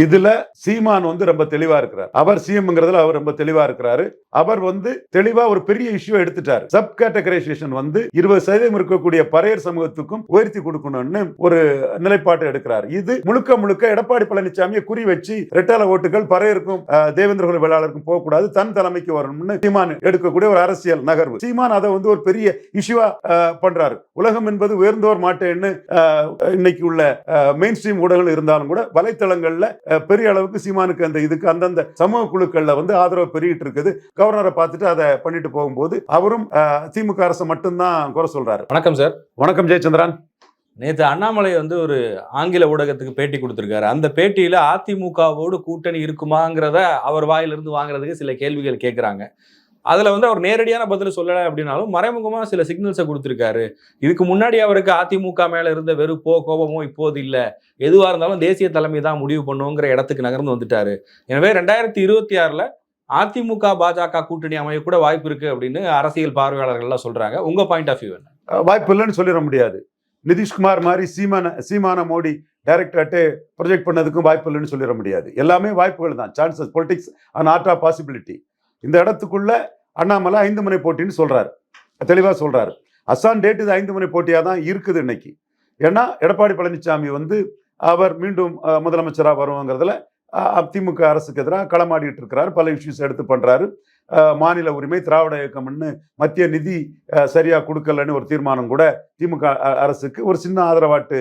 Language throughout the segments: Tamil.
இதுல சீமான் வந்து ரொம்ப தெளிவா இருக்கிறார். அவர் சிஎம்ங்கிறதுல அவர் ரொம்ப தெளிவா இருக்கிறாரு. அவர் வந்து தெளிவா ஒரு பெரிய இஷ்யூ எடுத்துட்டார். சப் கேட்டகரைசேஷன் வந்து இருபது சதவீதம் இருக்கக்கூடிய பறையர் சமூகத்துக்கும் உயர்த்தி கொடுக்கணும்னு ஒரு நிலைப்பாட்டை எடுக்கிறார். இது முழுக்க முழுக்க எடப்பாடி பழனிசாமியை குறி வச்சு ரெட்டால ஓட்டுகள் பறையருக்கும் தேவேந்திர குல வேளாளருக்கும் போகக்கூடாது தன் தலைமைக்கு வரணும்னு சீமான் எடுக்கக்கூடிய ஒரு அரசியல் நகர்வு. சீமான் அதை வந்து ஒரு பெரிய இஷ்யூவா பண்றாரு. உலகம் என்பது உயர்ந்தோர் மாட்டேன்னு இன்னைக்கு உள்ள மெயின் ஸ்ட்ரீம் ஊடகங்கள் இருந்தாலும் கூட வலைத்தளங்கள்ல பெரிய அளவுக்கு சீமானுக்கு அந்த இதுக்கு அந்தந்த சமூக குழுக்கள்ல வந்து ஆதரவு பெருகிட்டு இருக்குது கவர்னரை பார்த்துட்டு அதை பண்ணிட்டு போகும்போது அவரும் திமுக அரசை மட்டும்தான் குறை சொல்றாரு. வணக்கம் சார். வணக்கம் ஜெயச்சந்திரன். நேத்து அண்ணாமலை வந்து ஒரு ஆங்கில ஊடகத்துக்கு பேட்டி கொடுத்திருக்காரு. அந்த பேட்டியில அதிமுகவோடு கூட்டணி இருக்குமாங்கிறத அவர் வாயிலிருந்து வாங்குறதுக்கு சில கேள்விகள் கேட்குறாங்க அதில் வந்து அவர் நேரடியான பதில் சொல்லலை அப்படின்னாலும் மறைமுகமாக சில சிக்னல்ஸை கொடுத்துருக்காரு. இதுக்கு முன்னாடி அவருக்கு அதிமுக மேலே இருந்த வெறுப்போ கோபமோ இப்போது இல்லை. எதுவாக இருந்தாலும் தேசிய தலைமை தான் முடிவு பண்ணுங்கிற இடத்துக்கு நகர்ந்து வந்துட்டாரு. எனவே ரெண்டாயிரத்தி இருபத்தி ஆறில் அதிமுக பாஜக கூட்டணி அமையக்கூட வாய்ப்பு இருக்குது அப்படின்னு அரசியல் பார்வையாளர்கள்லாம் சொல்கிறாங்க உங்கள் பாயிண்ட் ஆஃப் வியூ என்ன? வாய்ப்பு இல்லைன்னு சொல்லிட முடியாது. நிதிஷ்குமார் மாதிரி சீமான சீமான மோடி டைரக்டர்ட்டே ப்ரொஜெக்ட் பண்ணதுக்கும் வாய்ப்பு இல்லைன்னு சொல்லிட முடியாது. எல்லாமே வாய்ப்புகள் தான். Chances politics and art of possibility இந்த இடத்துக்குள்ள அண்ணாமலை ஐந்து முனை போட்டின்னு சொல்றாரு. தெளிவாக சொல்றாரு. அசான் டேட் இது ஐந்து முனை போட்டியாக தான் இருக்குது இன்னைக்கு. ஏன்னா எடப்பாடி பழனிசாமி வந்து அவர் மீண்டும் முதலமைச்சராக முதலமைச்சரா வருவாங்கிறதுல திமுக அரசுக்கு எதிராக களமாடிட்டு இருக்கிறாரு பல இஷ்யூஸ் எடுத்து பண்றாரு. மாநில உரிமை திராவிட இயக்கம்னு மத்திய நிதி சரியாக சரியா கொடுக்கலன்னு ஒரு தீர்மானம் கூட திமுக அரசுக்கு ஒரு சின்ன ஆதரவாட்டு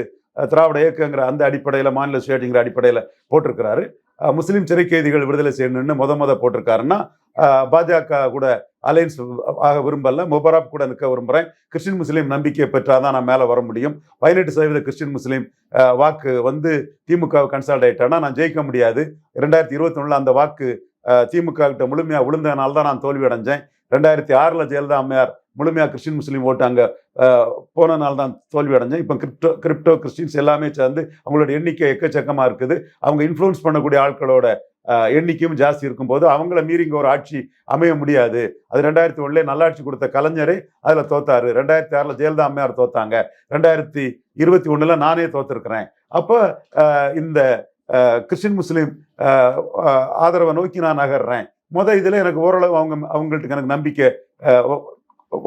திராவிட இயக்கங்கிற அந்த அடிப்படையில் மாநில சுயாட்சிங்கிற அடிப்படையில் போட்டிருக்கிறாரு. முஸ்லீம் சிறை கைதிகள் விடுதலை செய்யணும்னு முத முத போட்டிருக்காருன்னா பாஜக கூட அலையன்ஸ் ஆக விரும்பல முபராப் கூட நிற்க விரும்புகிறேன் கிறிஸ்டின் முஸ்லீம் நம்பிக்கை பெற்றாதான் நான் மேலே வர முடியும். பதினெட்டு சதவீத கிறிஸ்டின் முஸ்லீம் வாக்கு வந்து திமுக கன்சால்டேட் ஆனால் நான் ஜெயிக்க முடியாது. ரெண்டாயிரத்தி இருபத்தி அந்த வாக்கு திமுக கிட்ட முழுமையாக விழுந்ததுனால தான் நான் தோல்வி அடைஞ்சேன். ரெண்டாயிரத்தி ஆறில் ஜெயலலிதா அம்மையார் முழுமையாக கிறிஸ்டின் முஸ்லீம் ஓட்டு அங்கே போனனால தான் தோல்வி அடைஞ்சேன். இப்போ கிரிப்டோ கிரிப்டோ கிறிஸ்டின்ஸ் எல்லாமே சேர்ந்து அவங்களோட எண்ணிக்கை எக்கச்சக்கமாக இருக்குது. அவங்க இன்ஃப்ளூயன்ஸ் பண்ணக்கூடிய ஆட்களோட எண்ணிக்கையும் ஜாஸ்தி இருக்கும்போது அவங்கள மீறி இங்கே ஒரு ஆட்சி அமைய முடியாது. அது ரெண்டாயிரத்தி ஒன்றிலே நல்லாட்சி கொடுத்த கலைஞரே அதில் தோத்தாரு. ரெண்டாயிரத்தி ஆறில் ஜெயலலிதா அம்மையார் தோத்தாங்க. ரெண்டாயிரத்தி இருபத்தி ஒன்றில் நானே தோத்துருக்கிறேன். அப்போ இந்த கிறிஸ்டின் முஸ்லீம் ஆதரவை நோக்கி நான் நகர்றேன். முதல் இதில் எனக்கு ஓரளவு அவங்க அவங்கள்ட்ட எனக்கு நம்பிக்கை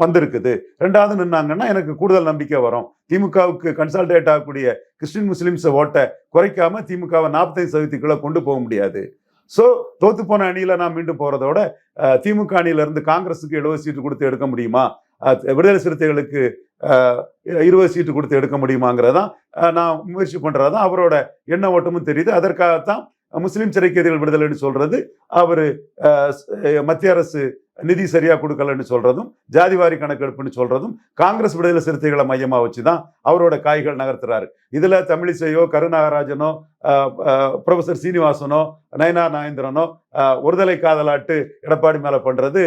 வந்திருக்குது. ரெண்டாவது நின்னாங்கன்னா எனக்கு கூடுதல் நம்பிக்கை வரும். திமுகவுக்கு கன்சல்டேட் ஆகக்கூடிய கிறிஸ்டின் முஸ்லிம்ஸை ஓட்டை குறைக்காம திமுகவை நாற்பத்தைந்து சதவீதத்துக்குள்ளே கொண்டு போக முடியாது. ஸோ தோத்து போன அணியில் நான் மீண்டும் போகிறதோட திமுக அணியிலிருந்து காங்கிரஸுக்கு எழுபது சீட்டு கொடுத்து எடுக்க முடியுமா? விடுதலை சிறுத்தைகளுக்கு இருபது சீட்டு கொடுத்து எடுக்க முடியுமாங்கிறதான் நான் முயற்சி பண்ணுறதான் அவரோட எண்ண ஓட்டமும் தெரியுது. அதற்காகத்தான் முஸ்லீம் சிறைக்கைதிகள் விடுதலைன்னு சொல்றது. அவர் மத்திய அரசு நிதி சரியாக கொடுக்கலன்னு சொல்றதும் ஜாதிவாரி கணக்கெடுப்புன்னு சொல்றதும் காங்கிரஸ் விடுதலை சிறுத்தைகளை மையமாக வச்சு தான் அவரோட காய்கள் நகர்த்துறாரு. இதில் தமிழிசையோ கருநாகராஜனோ ப்ரொஃபஸர் ப்ரொஃபசர் சீனிவாசனோ நயனா நாயந்திரனோ ஒருதலை காதலாட்டு எடப்பாடி மேலே பண்ணுறது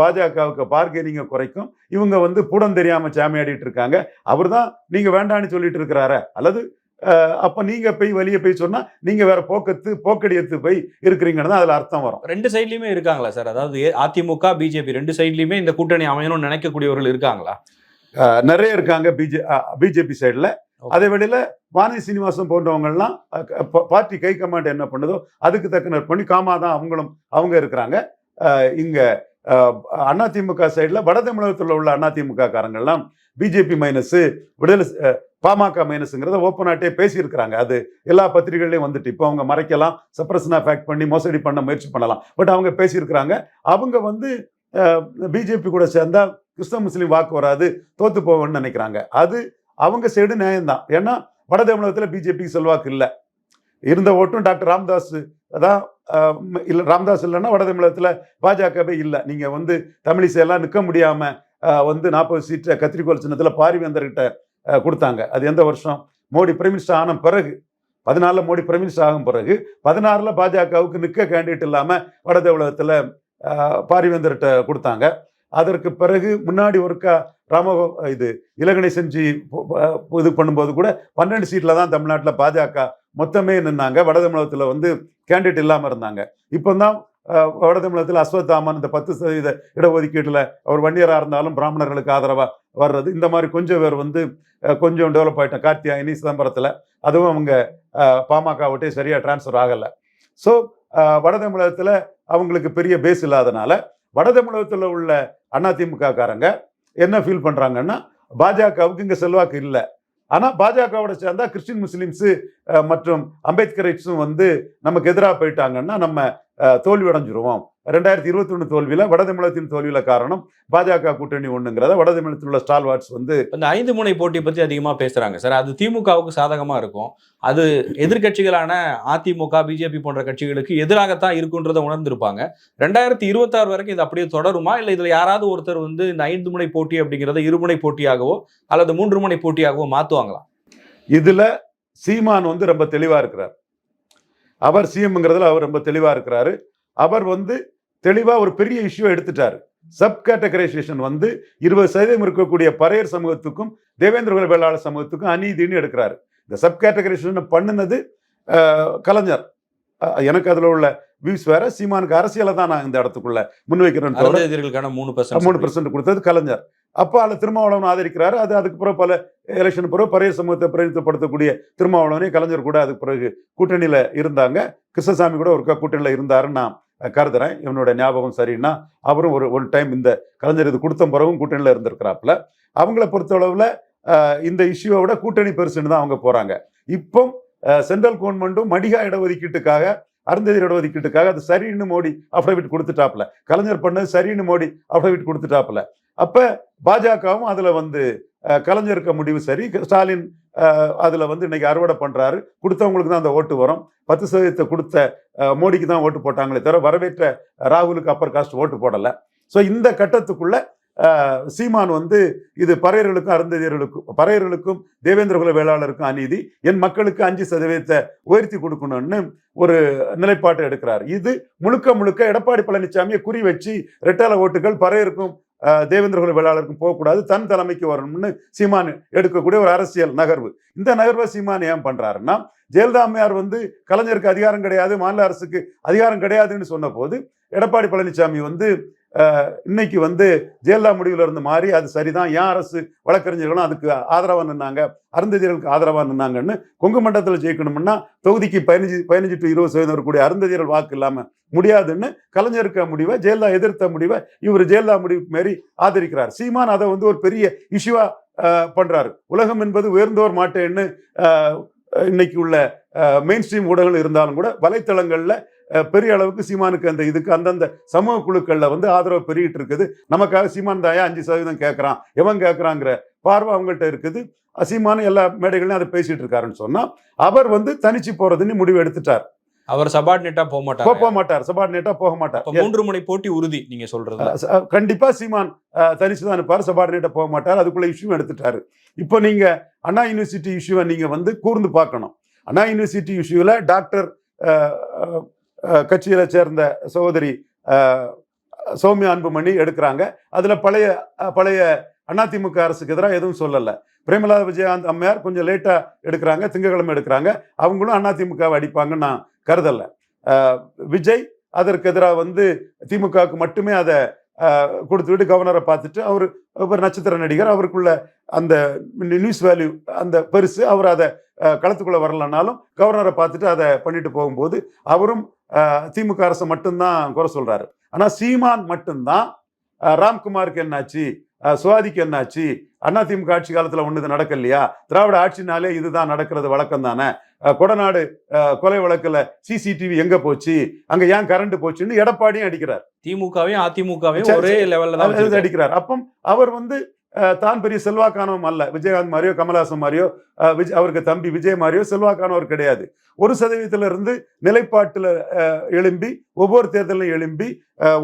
பாஜகவுக்கு பார்கெனிங்க குறைக்கும். இவங்க வந்து பூடம் தெரியாமல் சாமியாடிட்டு இருக்காங்க. அவர் தான் நீங்கள் வேண்டான்னு சொல்லிட்டு இருக்கிறார. அல்லது அப்ப நீங்க போய் வெளியே போய் சொன்னா நீங்க வேற போக்கத்து போக்கடியத்து போய் இருக்கிறீங்கன்னு தான் அதுல அர்த்தம் வரும். ரெண்டு சைட்லயுமே இருக்காங்களா சார்? அதாவது அதிமுக பிஜேபி ரெண்டு சைட்லயுமே இந்த கூட்டணி அமையணும்னு நினைக்கக்கூடியவர்கள் இருக்காங்களா? நிறைய இருக்காங்க பிஜே பிஜேபி சைடுல. அதே வேளையில வானதி சீனிவாசன் போன்றவங்கலாம் பார்ட்டி கை கமாண்ட் என்ன பண்ணுதோ அதுக்கு தக்க பண்ணி காமா தான் அவங்களும் அவங்க இருக்கிறாங்க. இங்க அஹ், அதிமுக சைடுல வட தமிழகத்தில் உள்ள அதிமுக காரங்கள்லாம் பிஜேபி மைனஸ் விடுதலை பாமக மைனஸ்ங்கிறத ஓப்பனாட்டே பேசியிருக்கிறாங்க. அது எல்லா பத்திரிகைகளையும் வந்துட்டு. இப்போ அவங்க மறைக்கலாம் சப்ரஸ்னா ஃபேக்ட் பண்ணி மோசடி பண்ண முயற்சி பண்ணலாம். பட் அவங்க பேசியிருக்கிறாங்க. அவங்க வந்து பிஜேபி கூட சேர்ந்தா கிறிஸ்தவ முஸ்லீம் வாக்கு வராது தோத்து போவோம்னு நினைக்கிறாங்க. அது அவங்க சைடு நியாயம்தான். ஏன்னா வட தமிழகத்தில் பிஜேபிக்கு செல்வாக்கு இல்லை. இருந்த ஓட்டும் டாக்டர் ராம்தாஸ் அதான் இல்லை ராம்தாஸ் இல்லைன்னா வட தமிழகத்தில் பாஜகவே இல்லை. நீங்கள் வந்து தமிழிசையெல்லாம் நிற்க முடியாமல் வந்து நாற்பது சீட்டை கத்திரிக்கோள் சின்னத்தில் பாரிவேந்தர்கிட்ட கொடுத்தாங்க. அது எந்த வருஷம்? மோடி பிரைம் மினிஸ்டர் ஆன பிறகு. பதினாலில் மோடி பிரைம் மினிஸ்டர் ஆகும் பிறகு. பதினாறில் பாஜகவுக்கு நிற்க கேண்டிடேட் இல்லாமல் வட தமிழகத்தில் பாரிவேந்தர்கிட்ட கொடுத்தாங்க. அதற்கு பிறகு முன்னாடி ஒருக்கா ராம இது இலகணை செஞ்சு இது பண்ணும்போது கூட பன்னெண்டு சீட்டில் தான் தமிழ்நாட்டில் பாஜக மொத்தமே நின்னாங்க. வட தமிழகத்தில் வந்து கேண்டிடேட் இல்லாமல் இருந்தாங்க. இப்போ தான் வட தமிழகத்தில் அஸ்வத்தாமன் இந்த பத்து சதவீத இடஒதுக்கீட்டில் அவர் வன்னியராக இருந்தாலும் பிராமணர்களுக்கு ஆதரவாக வர்றது. இந்த மாதிரி கொஞ்சம் பேர் வந்து கொஞ்சம் டெவலப் ஆகிட்டோம் கார்த்தியாயினி சிதம்பரத்தில். அதுவும் அவங்க பாமக விட்டே சரியாக டிரான்ஸ்ஃபர் ஆகலை. ஸோ வட தமிழகத்தில் அவங்களுக்கு பெரிய பேஸ் இல்லாதனால வட தமிழகத்தில் உள்ள அதிமுக காரங்க என்ன ஃபீல் பண்ணுறாங்கன்னா பாஜகவுக்கு இங்கே செல்வாக்கு இல்லை. ஆனால் பாஜகவோட சேர்ந்தா கிறிஸ்டின் முஸ்லீம்ஸு மற்றும் அம்பேத்கரைட்ஸும் வந்து நமக்கு எதிராக போயிட்டாங்கன்னா நம்ம தோல்வி அடைஞ்சிருவோம். ரெண்டாயிரத்தி இருபத்தி ஒன்று தோல்வியில வட தமிழகத்தின் தோல்வியில காரணம் பாஜக கூட்டணி ஒண்ணுங்கிறத வட தமிழகத்தில் உள்ள ஸ்டால்வார்ட்ஸ் வந்து இந்த ஐந்து முனை போட்டி பத்தி அதிகமா பேசுறாங்க. சார் அது திமுகவுக்கு சாதகமா இருக்கும். அது எதிர்க்கட்சிகளான அதிமுக பிஜேபி போன்ற கட்சிகளுக்கு எதிராகத்தான் இருக்குன்றதை உணர்ந்திருப்பாங்க. ரெண்டாயிரத்தி இருபத்தாறு வரைக்கும் இது அப்படியே தொடருமா? இல்ல இதுல யாராவது ஒருத்தர் வந்து இந்த ஐந்து முனை போட்டி அப்படிங்கறத இருமுனை போட்டியாகவோ அல்லது மூன்று முனை போட்டியாகவோ மாத்துவாங்களா? இதுல சீமான் வந்து ரொம்ப தெளிவா இருக்கிறார். அவர் சிஎம்ங்கிறதுல அவர் ரொம்ப தெளிவாக இருக்கிறாரு. அவர் வந்து தெளிவாக ஒரு பெரிய இஷ்யூ எடுத்துட்டார். சப் கேட்டகரைசேஷன் வந்து இருபது சதவீதம் இருக்கக்கூடிய பறையர் சமூகத்துக்கும் தேவேந்திர வேளாளர் சமூகத்துக்கும் அநீதின்னு எடுக்கிறாரு. இந்த சப் கேட்டகரைசேஷன் பண்ணுனது கலைஞர். எனக்கு அதில் உள்ள வியூஸ் வேற சீமானுக்கு அரசியலை தான் நான் இந்த இடத்துக்குள்ள முன்வைக்கிறேன் மூணு பர்சன்ட் மூணு பெர்சன்ட் கொடுத்தது கலைஞர். அப்போ அதில் திருமாவளவன் ஆதரிக்கிறாரு அது அதுக்கு பிறகு பல எலெக்ஷன் பிறகு பரையர் சமூகத்தை பிரதிநிதித்துவப்படுத்தக்கூடிய திருமாவளவனே கலைஞர் கூட அதுக்கு பிறகு கூட்டணியில இருந்தாங்க. கிருஷ்ணசாமி கூட ஒரு கூட்டணியில இருந்தாருன்னு நான் கருதுறேன். இவனோட ஞாபகம் சரின்னா அவரும் ஒரு ஒரு டைம் இந்த கலைஞர் இது கொடுத்த பிறகும் கூட்டணியில இருந்திருக்கிறாப்புல. அவங்கள பொறுத்தளவுல இந்த இஷ்யூவை விட கூட்டணி பெருசுன்னு தான் அவங்க போறாங்க. இப்போ சென்ட்ரல் கவர்மெண்ட்டும் மடிகா இடஒதுக்கீட்டுக்காக அருந்ததி இடஒதுக்கீட்டுக்காக அது சரின்னு மோடி அஃபிடவிட் கொடுத்துட்டாப்ல கலைஞர் பண்ணது சரின்னு மோடி அஃபிடவிட் கொடுத்துட்டாப்புல. அப்போ பாஜகவும் அதில் வந்து அஹ், கலைஞருக்கு முடிவு சரி. ஸ்டாலின் அதில் வந்து இன்னைக்கு அறுவடை பண்ணுறாரு கொடுத்தவங்களுக்கு தான் அந்த ஓட்டு வரும். பத்து சதவீதத்தை கொடுத்த மோடிக்கு தான் ஓட்டு போட்டாங்களே தவிர வரவேற்ற ராகுலுக்கு அப்பர் காஸ்ட் ஓட்டு போடலை. ஸோ இந்த கட்டத்துக்குள்ளே சீமான் வந்து இது பறையர்களுக்கும் அருந்ததியர்களுக்கும் பறையர்களுக்கும் தேவேந்திர குல வேளாளருக்கும் அநீதி என் மக்களுக்கு அஞ்சு சதவீதத்தை உயர்த்தி கொடுக்கணும்னு ஒரு நிலைப்பாட்டை எடுக்கிறார். இது முழுக்க முழுக்க எடப்பாடி பழனிசாமியை குறி வச்சு ரெட்டால ஓட்டுகள் பறையருக்கும் தேவேந்திரகுல தேவேந்திர குல வேளாளருக்கும் போகக்கூடாது தன் தலைமைக்கு வரணும்னு சீமான் எடுக்கக்கூடிய ஒரு அரசியல் நகர்வு. இந்த நகர்வை சீமான் ஏன் பண்றாருன்னா ஜெயலலிதா அம்மையார் வந்து கலைஞருக்கு அதிகாரம் கிடையாது மாநில அரசுக்கு அதிகாரம் கிடையாதுன்னு சொன்ன போது எடப்பாடி பழனிசாமி வந்து இன்னைக்கு வந்து ஜெயலலிதா முடிவில் இருந்து மாறி அது சரிதான். ஏன் அரசு வழக்கறிஞர்களும் அதுக்கு ஆதரவாக நின்னாங்க? அருந்ததியர்களுக்கு ஆதரவாக நின்னாங்கன்னு கொங்கு மண்டலத்தில் ஜெயிக்கணும்னா தொகுதிக்கு பதினஞ்சு பதினஞ்சு டு இருபது சதவீதம் இருக்கக்கூடிய அருந்ததியர்கள் வாக்கு இல்லாமல் முடியாதுன்னு கலைஞருக்க முடிவை ஜெயலலிதா எதிர்த்த முடிவை இவர் ஜெயலலிதா முடிவுக்கு மாரி ஆதரிக்கிறார். சீமான் அதை வந்து ஒரு பெரிய இஷ்யூவா பண்றாரு. உலகம் என்பது உயர்ந்தோர் மாட்டேன்னு இன்னைக்கு உள்ள மெயின் ஸ்ட்ரீம் ஊடகங்கள் இருந்தாலும் கூட வலைத்தளங்களில் பெரிய அளவுக்கு சீமானுக்கு அந்த இதுக்கு அந்தந்த சமூக குழுக்கள்ல வந்து ஆதரவு பெருகிட்டு இருக்குது. நமக்காக சீமான் தாயா அஞ்சு சதவீதம் கேட்கறான் எவன் கேட்கறாங்கிற பார்வை அவங்கள்ட்ட இருக்குது. அஹ், சீமானு எல்லா மேடைகளையும் அதை பேசிட்டு இருக்காருன்னு சொன்னா அவர் வந்து தனிச்சு போறதுன்னு முடிவு எடுத்துட்டார். அவர் சபார்டினேட்டா போக மாட்டாங்க போக மாட்டார் சபார்டினேட்டா போக மாட்டார். மூன்று முனை போட்டி உறுதி நீங்க சொல்றது கண்டிப்பா சீமான் தனிச்சு தான் இருப்பார். சபார்டினேட்டா போக மாட்டார். அதுக்குள்ள இஷ்யூ எடுத்துட்டாரு. இப்போ நீங்க அண்ணா யூனிவர்சிட்டி இஷ்யூவை நீங்க வந்து கூர்ந்து பார்க்கணும். அண்ணா யூனிவர்சிட்டி இஷ்யூவில் டாக்டர் கட்சியில சேர்ந்த சகோதரி சௌமியா அன்புமணி எடுக்கிறாங்க. அதுல பழைய பழைய அதிமுக அரசுக்கு எதிராக எதுவும் சொல்லலை. பிரேமலா விஜயகாந்த் அம்மையார் கொஞ்சம் லேட்டாக எடுக்கிறாங்க திங்கக்கிழமை எடுக்கிறாங்க. அவங்களும் அதிமுகவை அடிப்பாங்கன்னு நான் கருதலை. விஜய் அதற்கு எதிராக வந்து திமுகவுக்கு மட்டுமே அதை கொடுத்துவிட்டு கவர்னரை பார்த்துட்டு அவர் ஒரு நட்சத்திர நடிகர் அவருக்குள்ள அந்த நியூஸ் வேல்யூ அந்த பெருசு அவர் அதை களத்துக்குள்ளே வரலனாலும் கவர்னரை பார்த்துட்டு அதை பண்ணிட்டு போகும்போது அவரும் திமுக அரசை மட்டும்தான் குறை சொல்றாரு. ஆனா சீமான் மட்டும்தான் ராம்குமாருக்கு என்னாச்சு? சுவாதிக்கு என்னாச்சு? அண்ணா திமுக ஆட்சி காலத்துல ஒண்ணுது நடக்கலையா? திராவிட ஆட்சினாலே இதுதான் நடக்கிறது வழக்கம் தானே? கொடநாடு கொலை வழக்குல சிசிடிவி எங்க போச்சு? அங்க ஏன் கரண்ட் போச்சுன்னு எடப்பாடியும் அடிக்கிறார். திமுகவையும் அதிமுகவையும் ஒரே லெவல்ல தான். அடிக்கிறார். அப்போ அவர் வந்து தான் பெரிய செல்வாக்கானவம் அல்ல. விஜயகாந்த் மாதிரியோ கமலாசன் மாதிரியோ அஹ், விஜய் அவருக்கு தம்பி விஜய் மாதிரியோ செல்வாக்கானவர் கிடையாது. ஒரு சதவீதத்துல இருந்து நிலைப்பாட்டுல அஹ், எழும்பி ஒவ்வொரு தேர்தலும் எழும்பி அஹ்,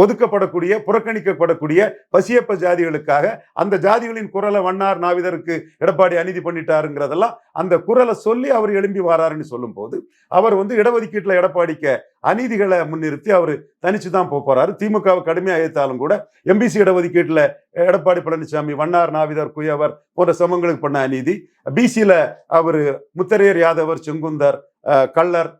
ஒதுக்கப்படக்கூடிய புறக்கணிக்கப்படக்கூடிய பசியப்ப ஜாதிகளுக்காக அந்த ஜாதிகளின் குரலை வண்ணார் நாவிதருக்கு எடப்பாடி அநீதி பண்ணிட்டாருங்கிறதெல்லாம் அந்த குரலை சொல்லி அவர் எழும்பி வராருன்னு சொல்லும்போது அவர் வந்து இடஒதுக்கீட்டில் எடப்பாடிக்க அநீதிகளை முன்னிறுத்தி அவர் தனிச்சு தான் போக போறாரு. திமுகவை கடுமையாக எதிர்த்தாலும் கூட எம்பிசி இடஒதுக்கீட்டில் எடப்பாடி பழனிசாமி வண்ணார் நாவிதர் குயவர் போன்ற சமங்களுக்கு பண்ண அநீதி. பிசியில அவர் முத்தரையர் யாதவர் செங்குந்தர் கள்ளர்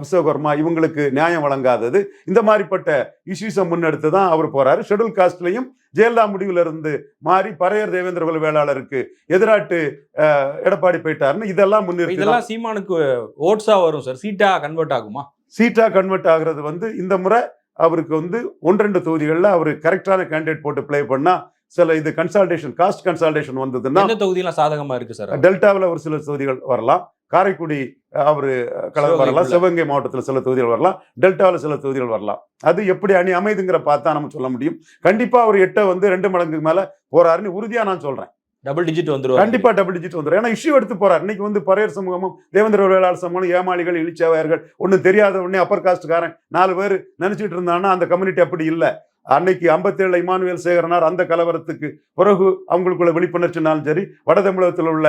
விஸ்வகர்மா இவங்களுக்கு நியாயம் வழங்காதது. இந்த மாதிரிப்பட்ட இஷ்யூஸை முன்னெடுத்து தான் அவர் போறாரு. ஷெட்யூல் காஸ்ட்லையும் ஜெயலலிதா முடிவுல இருந்து மாறி பறையர் தேவேந்திர குல வேளாளருக்கு எதிராட்டு எடப்பாடி போயிட்டாருன்னு இதெல்லாம் முன்னிறுத்தி இதெல்லாம் சீமானுக்கு ஓட்ஸா வரும் சார். சீட்டா கன்வெர்ட் ஆகுமா? சீட்டா கன்வெர்ட் ஆகுறது வந்து இந்த முறை அவருக்கு வந்து ஒன்றெண்டு தொகுதிகளில் அவர் கரெக்டான கேண்டிடேட் போட்டு ப்ளே பண்ணா சில இது கன்சால்டேஷன் காஸ்ட் கன்சால்டேஷன் வந்ததுன்னா தொகுதியெல்லாம் சாதகமா இருக்கு சார்? டெல்டாவில் ஒரு சில தொகுதிகள் வரலாம். காரைக்குடி அவரு கலந்து சிவகங்கை வரலாம். உள்ள. சிவகங்கை மாவட்டத்தில் சில தொகுதிகள் வரலாம். டெல்டாவில் சில தொகுதிகள் வரலாம். அது எப்படி அணி அமைதுங்கிற பார்த்தா நம்ம சொல்ல முடியும். கண்டிப்பா அவர் எட்டை வந்து ரெண்டு மடங்குக்கு மேல போறாருன்னு உறுதியா நான் சொல்றேன். டபுள் டிஜிட் வந்துருவாரு. கண்டிப்பா டபுள் டிஜிட் வந்துடும் ஏன்னா இஷ்யூ எடுத்து போறாரு. இன்னைக்கு வந்து பறையர் சமூகமும் தேவேந்திர வேளாளர் சமூகம் ஏமாளிகள் இழிச்சவாயர்கள் ஒன்றும் தெரியாத உடனே அப்பர் காஸ்ட்காரன் நாலு பேர் நினைச்சிட்டு இருந்தாங்கன்னா அந்த கம்யூனிட்டி அப்படி இல்லை. அன்னைக்கு ஐம்பத்தேழு இமானுவேல் சேகரனார் அந்த கலவரத்துக்கு பிறகு அவங்களுக்குள்ள விழிப்புணர்ச்சினாலும் சரி வட தமிழகத்தில் உள்ள